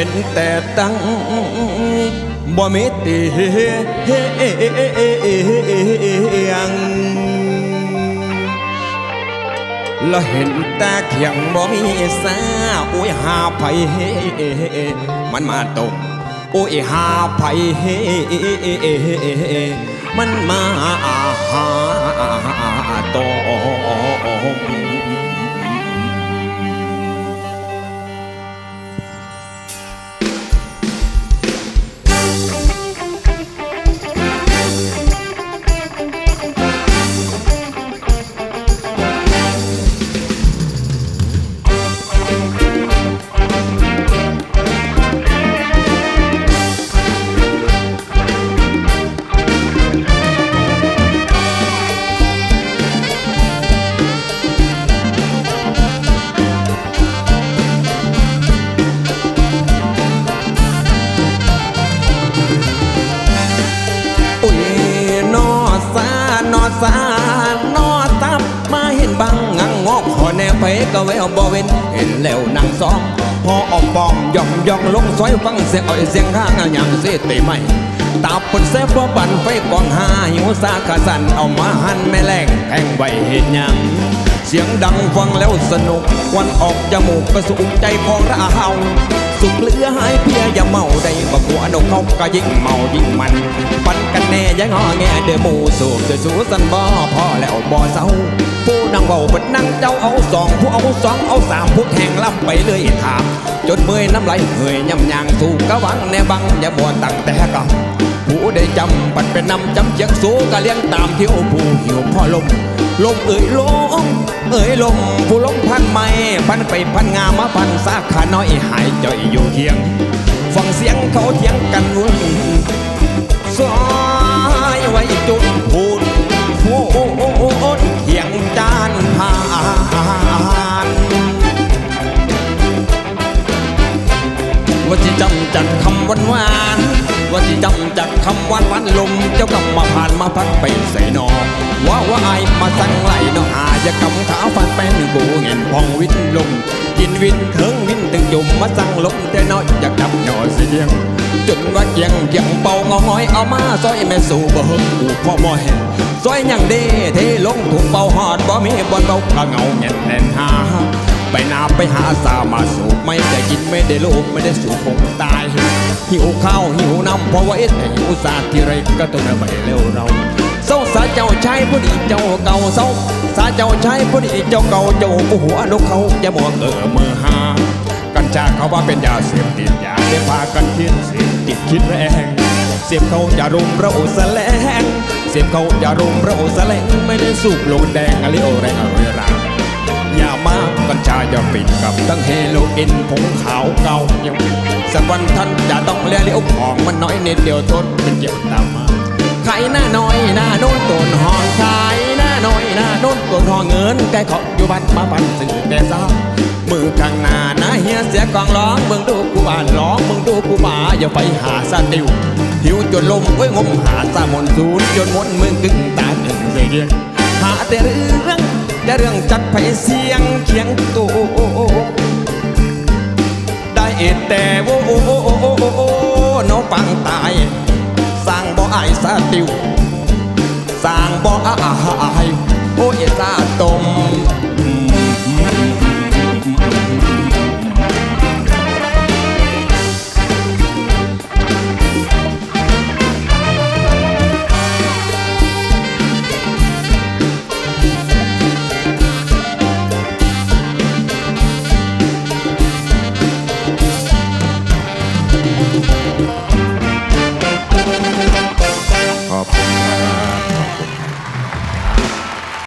ห็นแต่ตั้งบ่มีเตียงแล้วเห็นตาเขียงบ่มีสาอุ้ยหาไผมันมาตกอุ้ยหาไผมันมาหาตกานอสานอตับมาเห็นบังงังงอกขอแนวไปก็แววบ่เว้นเห็นแล้วนั่งซ้อมพอออมปอมย่องย่องลงซอยฟังเสียงอ้อยเสียงข้างอย่างเสียเตะไม่ตาปนเสพบ่บันไฟกองหาหิวซาขาสันเอามาหันแม่แรงแทงไว้เห็นยัง เสียงดังฟังแล้วสนุกควันออกจมูกกระสุกใจของเราสุขเหลือหายเพียอย่าเมาได้บักหัวนกเขาก็ยิ่งเมายิ่งมัน ปัน กันแน่ยังงอแงเดือหมูสูบเดือสูสันบ่พอแล้วบ่เศร้าผู้นั่งเบาเปิดนั่งเจ้าเอาสองผู้เอาสองเอาสามผู้แข่งล่ำไปเลยถาม จนเมื่อยน้ำไหลเหยย่ำยางสู่กะวังแน่บังอย่ามัวตั้งแต่กำผู้ได้จำปัดเป็นนำจำเจียงสูกะเลี้ยงตามเที่ยวผู้หิวพ่อลมลมเอ่ยลมเอ่ยลมผู้ลมพันไม่พันไปพันงามาพันสาขาน้อยหายจ่อยอยู่เคียง ฟังเสียงเขาเถียงกันวุ่น ว่าที่จำจากคำหวานหวานว่าที่จำจากคำหวานหวานลมเจ้ากำมาผ่านมาพัดไปใส่นอว่าว่าไอมาสั่งไหลนออาจะกำขาฟันแป้นกูเห็นพองวินลมกินวินเถิงวินตึงจุ่มมาสั่งลมแต่น้อยอยากดับหน่อเสียงจนว่าเกียงเกียงเป่างอหอยเอามาซอยแม่สู่บ่เฮิงกูพ่อมอยซอยยังเด้เทลงถูกเป่าหอดบ่มีบอนเบากะเงาเงียนแน่นหา ไปนาไปหาสามาสูบไม่ได้กินไม่ได้ลูกไม่ได้สูบคงตาย หิวข้าวหิวน้ำเพราะว่าเอ็ดหิวสาที่ไรก็ต้องไปเร็วเราเศร้าสาเจ้าชายผู้ดีเจ้าเก่าเศร้าสาเจ้าชายผู้ดีเจ้าเก่าเจ้าผู้หัวนกเขาจะมัวเกิดมือหากัญชาเขาว่าเป็นยาเสพติดยาเสพพากันคิดเสพติดคิดแรงเสพเขาจะรุมเราแสลงเสพเขาจะรุมเราแสลงไม่ได้สูบลงแดงอะไรโอแรงอะไรรางอย่ามา กัญชาอย่าปิดกับตั้งเฮโรอีนผงขาวเก่ายังสักวันท่านจะต้องเลี้ยเลี้ยวของมันน้อยนิดเดียวทนเป็นเกี่ยวตามมาขายหน้าน้อยหน้าโน้นต้นหองขายหน้าน้อยหน้าโน้นต้นหองเงินแกขออยู่บ้านมาปันสื่อแต่ซ้ำมือข้างหน้านะเฮียเสียกองร้องมึงดูกูบ้านร้องมึงดูกูหมาอย่าไปหาสาติวหิวจนลมเว้ยงมหาสามนศูนย์จนมนมึงกึ่งตาหนึ่งเสียหาแต่เรื่อง แย่เรื่องจัดไปเสียงเคียงตัวได้แต่โอ้โอ้โอ้โอ้โอ้โอ้น้องปังตายสร้างบ่อายสาติวสร้างบ่อไอาโอ้ยสาตม